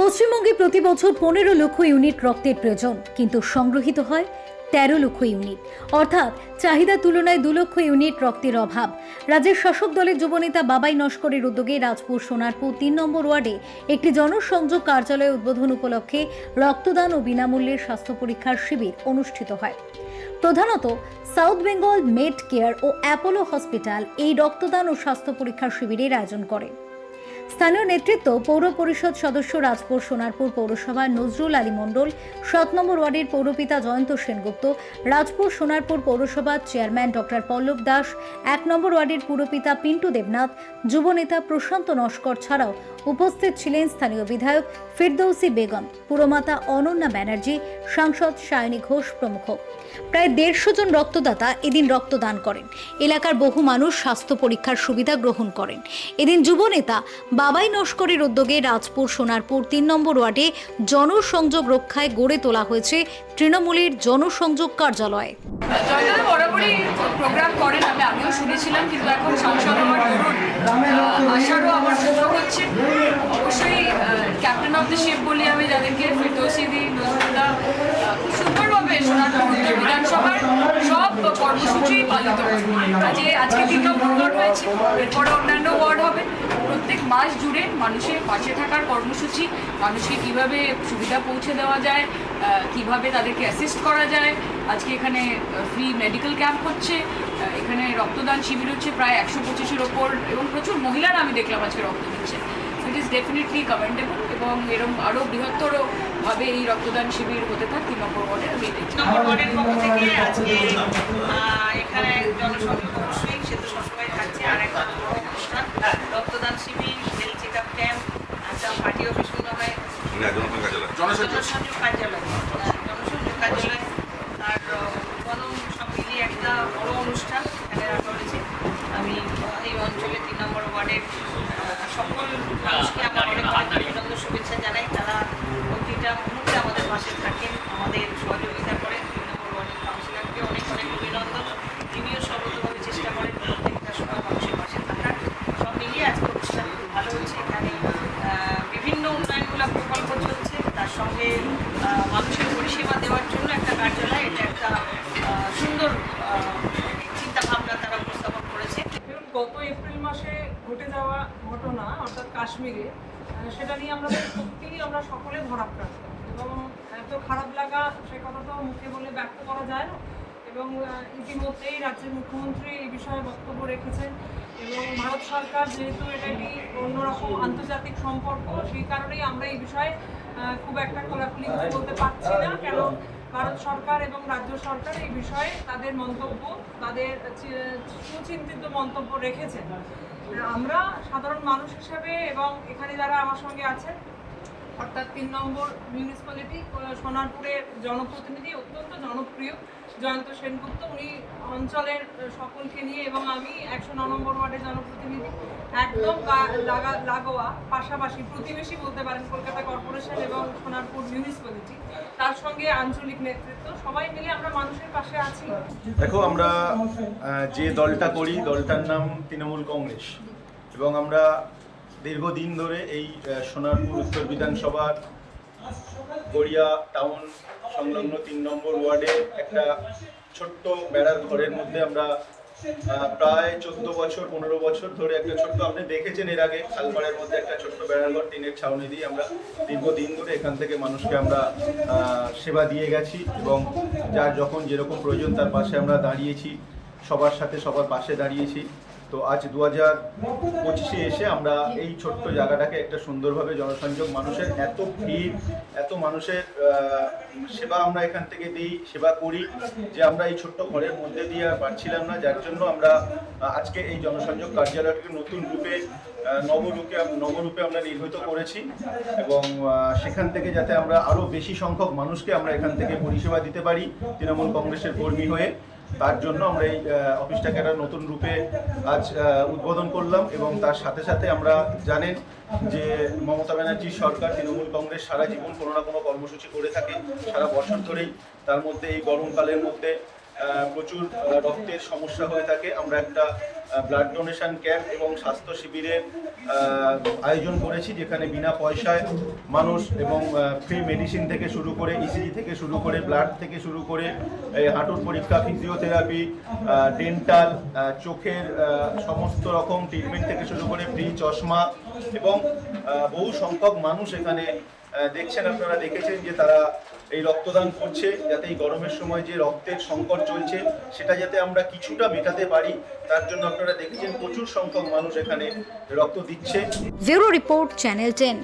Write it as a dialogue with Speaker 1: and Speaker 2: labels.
Speaker 1: পশ্চিমবঙ্গে প্রতি বছর পনেরো লক্ষ ইউনিট রক্তের প্রয়োজন, কিন্তু সংগ্রহিত হয় তেরো লক্ষ ইউনিট। অর্থাৎ চাহিদা তুলনায় দু লক্ষ ইউনিট রক্তের অভাব। রাজ্যের শাসক দলের যুবনেতা বাবাই নস্করের উদ্যোগে রাজপুর সোনারপুর তিন নম্বর ওয়ার্ডে একটি জনসংযোগ কার্যালয় উদ্বোধন উপলক্ষে রক্তদান ও বিনামূল্যে স্বাস্থ্য পরীক্ষার শিবির অনুষ্ঠিত হয়। প্রধানত সাউথ বেঙ্গল মেড কেয়ার ও অ্যাপোলো হসপিটাল এই রক্তদান ও স্বাস্থ্য পরীক্ষার শিবিরের আয়োজন করে। স্থানীয় নেতৃত্ব পৌর পরিষদ সদস্য রাজপুর সোনারপুর পৌরসভা নজরুল আলী মণ্ডল, সাত নম্বর ওয়ার্ডের পৌরপিতা জয়ন্ত সেনগুপ্ত, রাজপুর সোনারপুর পৌরসভার চেয়ারম্যান ডক্টর পল্লব দাস, এক নম্বর ওয়ার্ডের পুরপিতা পিন্টু দেবনাথ যুবনেতা প্রশান্ত নস্কর ছাড়াও উপস্থিত ছিলেন স্থানীয় বিধায়ক ফিরদৌসি বেগম, পুরমাতা অনন্যা ব্যানার্জি, সাংসদ সায়নী ঘোষ প্রমুখ। প্রায় দেড়শো জন রক্তদাতা এদিন রক্তদান করেন। এলাকার বহু মানুষ স্বাস্থ্য পরীক্ষার সুবিধা গ্রহণ করেন। এদিন যুবনেতা বাবাই নস্করের উদ্যোগে রাজপুর সোনারপুর তিন নম্বর ওয়ার্ডে জনসংযোগ রক্ষায় গড়ে তোলা হয়েছে তৃণমূলের জনসংযোগ কার্যালয়।
Speaker 2: প্রোগ্রাম করেন আমি, আমিও শুনেছিলাম, কিন্তু এখন সংসদ দরুন আসারও আমার সুযোগ হচ্ছে। অবশ্যই ক্যাপ্টেন অফ দ্য শিপ বলি আমি যাদেরকে, ফিরদৌসি দি নজরুল্লাহ খুব প্রত্যেক মাস জুড়ে মানুষের পাশে থাকার কর্মসূচি, মানুষকে কীভাবে সুবিধা পৌঁছে দেওয়া যায় কীভাবে তাদেরকে অ্যাসিস্ট করা যায়। আজকে এখানে ফ্রি মেডিকেল ক্যাম্প হচ্ছে। এখানে রক্তদান শিবির হচ্ছে প্রায় একশো পঁচিশের ওপর এবং প্রচুর মহিলারা আমি দেখলাম আজকে রক্ত দিচ্ছে ইট ইজ ডেফিনেটলি কমেন্ডেবল এবং এরকম আরও বৃহত্তর ভাবে এই রক্তদান শিবির হতে থাক তিন নম্বর ওয়ার্ডে আমি চাই।
Speaker 3: নম্বর ওয়ার্ডের পক্ষ থেকে আজকে আহ, এখানে জনসংযোগ অবশ্যই সে তো সবসময় থাকছে আর একটা বড় অনুষ্ঠান রক্তদান শিবির হেলথ চেক আপ ক্যাম্প একটা পার্টি অফিস মনে হয়। জনসংযোগ কার্যালয়। জনসংযোগ কার্যালয় আর উদ্বোধন সব মিলিয়ে একটা বড় অনুষ্ঠান এখানে রাখা হয়েছে আমি আহ, এই অঞ্চলে তিন নম্বর ওয়ার্ডের আহ, সকল মানুষকে আমার অনেক অনেক অভিনন্দন শুভেচ্ছা জানাই তারা প্রতিটা মুহূর্তে আমাদের পাশে থাকেন আমাদের সহযোগিতা করেন তিন নম্বর ওয়ার্ডের কাউন্সিলরকে অনেক অনেক অভিনন্দন তিনিও সর্বতভাবে চেষ্টা করেন প্রত্যেকটা সময় মানুষের পাশে থাকার সব মিলিয়ে আজকে অনুষ্ঠান খুব ভালো হয়েছে এখানে আহ, বিভিন্ন উন্নয়নমূলক প্রকল্প চলছে তার সঙ্গে আহ, মানুষের পরিষেবা দেওয়ার জন্য একটা কার্যালয় এটা একটা আহ, সুন্দর চিন্তা ভাবনা তারা উপস্থাপন করেছে
Speaker 4: দেখুন, গত এপ্রিল মাসে ঘটে যাওয়া ঘটনা, অর্থাৎ কাশ্মীরে সেটা নিয়ে আমরা সত্যিই আমরা সকলে ধরাক্রান্ত এবং এত খারাপ লাগা, সে কথা তো মুখে বলে ব্যক্ত করা যায় না। এবং ইতিমধ্যেই রাজ্যের মুখ্যমন্ত্রী এই বিষয়ে বক্তব্য রেখেছেন। এবং ভারত সরকার যেহেতু এটা একটি অন্যরকম আন্তর্জাতিক সম্পর্ক, সেই কারণেই আমরা এই বিষয়ে খুব একটা খোলাখুলি বলতে পারছি না। কেন ভারত সরকার এবং রাজ্য সরকার এই বিষয়ে তাদের মন্তব্য, তাদের সুচিন্তিত মন্তব্য রেখেছেন। আমরা সাধারণ মানুষ হিসেবে এবং এখানে যারা আমার সঙ্গে আছেন অর্থাৎ তিন নম্বর মিউনিসিপ্যালিটি সোনারপুরের জনপ্রতিনিধি, অত্যন্ত জনপ্রিয় জয়ন্ত সেনগুপ্ত। উনি অঞ্চলের সকলকে নিয়ে এবং আমি একশো ন নম্বর ওয়ার্ডের জনপ্রতিনিধি। একদম লাগোয়া, পাশাপাশি প্রতিবেশী বলতে পারেন কলকাতা কর্পোরেশন এবং সোনারপুর মিউনিসিপ্যালিটি তার সঙ্গে আঞ্চলিক নেতৃত্ব। সবাই মিলে আমরা মানুষের পাশে আছি।
Speaker 5: দেখো, আমরা যে দলটা করি, দলটার নাম তৃণমূল কংগ্রেস। এবং আমরা দীর্ঘদিন ধরে এই সোনারপুর উত্তর বিধানসভার গড়িয়া টাউন সংলগ্ন তিন নম্বর ওয়ার্ডে একটা ছোট্ট বেড়ার ঘরের মধ্যে আমরা প্রায় চোদ্দ বছর, পনেরো বছর ধরে একটা ছোট্ট, আপনি দেখেছেন এর আগে খালপাড়ের মধ্যে একটা ছোট্ট বেড়ার ঘর, টিনের ছাউনি দিয়ে আমরা দীর্ঘদিন ধরে এখান থেকে মানুষকে আমরা সেবা দিয়ে গেছি এবং যার যখন যেরকম প্রয়োজন তার পাশে আমরা দাঁড়িয়েছি, সবার সাথে সবার পাশে দাঁড়িয়েছি। তো আজ দু হাজার পঁচিশে এসে আমরা এই ছোট্ট জায়গাটাকে একটা সুন্দরভাবে জনসংযোগ, মানুষের এত ভিড়, এত মানুষের সেবা আমরা এখান থেকে দিই, সেবা করি যে আমরা এই ছোট্ট ঘরের মধ্যে দিয়ে আর পারছিলাম না। যার জন্য আমরা আজকে এই জনসংযোগ কার্যালয়টিকে নতুন রূপে নবরূপে নবরূপে আমরা নির্মিত করেছি এবং সেখান থেকে যাতে আমরা আরও বেশি সংখ্যক মানুষকে আমরা এখান থেকে পরিষেবা দিতে পারি, তৃণমূল কংগ্রেসের কর্মী হয়ে। তার জন্য আমরা এই অফিসটাকে একটা নতুন রূপে আজ উদ্বোধন করলাম এবং তার সাথে সাথে আমরা জানেন যে মমতা ব্যানার্জির সরকার, তৃণমূল কংগ্রেস সারা জীবন কোনো না কোনো কর্মসূচি করে থাকে, সারা বছর ধরেই। তার মধ্যে এই গরমকালের মধ্যে প্রচুর রক্তের সমস্যা হয়ে থাকে। আমরা একটা ব্লাড ডোনেশন ক্যাম্প এবং স্বাস্থ্য শিবিরের আয়োজন করেছি, যেখানে বিনা পয়সায় মানুষ এবং ফ্রি মেডিসিন থেকে শুরু করে ইসিজি থেকে শুরু করে ব্লাড থেকে শুরু করে, এই হাঁটুর পরীক্ষা ফিজিওথেরাপি ডেন্টাল চোখের সমস্ত রকম ট্রিটমেন্ট থেকে শুরু করে ফ্রি চশমা এবং বহু সংখ্যক মানুষ এখানে দেখছেন আপনারা, দেখেছেন যে তারা এই রক্তদান করছে, যাতে এই গরমের সময় যে রক্তের সংকট চলছে, সেটা যাতে আমরা কিছুটা মেটাতে পারি, তার জন্য আপনারা দেখেছেন প্রচুর সংখ্যক মানুষ এখানে রক্ত দিচ্ছে।
Speaker 1: Zero report, channel ten.